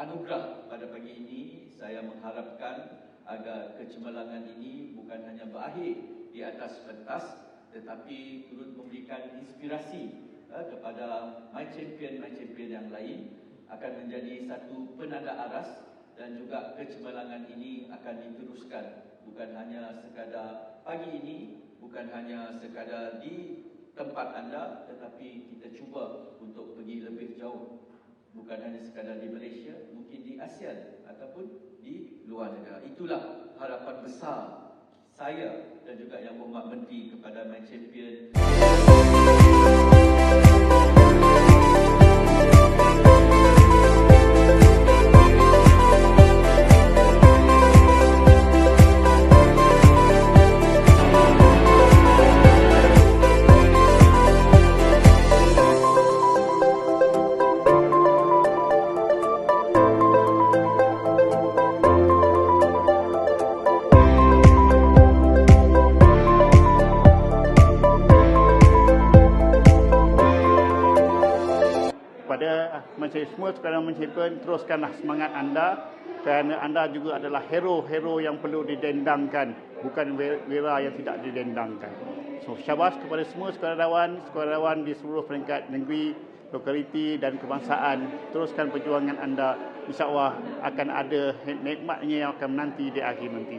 anugerah pada pagi ini saya mengharapkan agar kecemerlangan ini bukan hanya berakhir di atas pentas tetapi turut memberikan inspirasi eh, kepada my champion my champion yang lain akan menjadi satu penanda aras dan juga kecemerlangan ini akan diteruskan. Bukan hanya sekadar pagi ini bukan hanya sekadar di tempat anda tetapi kita cuba untuk pergi lebih jauh bukan hanya sekadar di Malaysia mungkin di ASEAN ataupun di luar negara. Itulah harapan besar saya dan juga yang berhormat menteri kepada my champion kepada macam semua sekarang menciptakan teruskanlah semangat anda kerana anda juga adalah hero-hero yang perlu didendangkan bukan wira yang tidak didendangkan. So syabas kepada semua sukarelawan, sukarelawan di seluruh peringkat negeri, lokaliti dan kebangsaan. Teruskan perjuangan anda. InsyaAllah akan ada nikmatnya yang akan menanti di akhir nanti.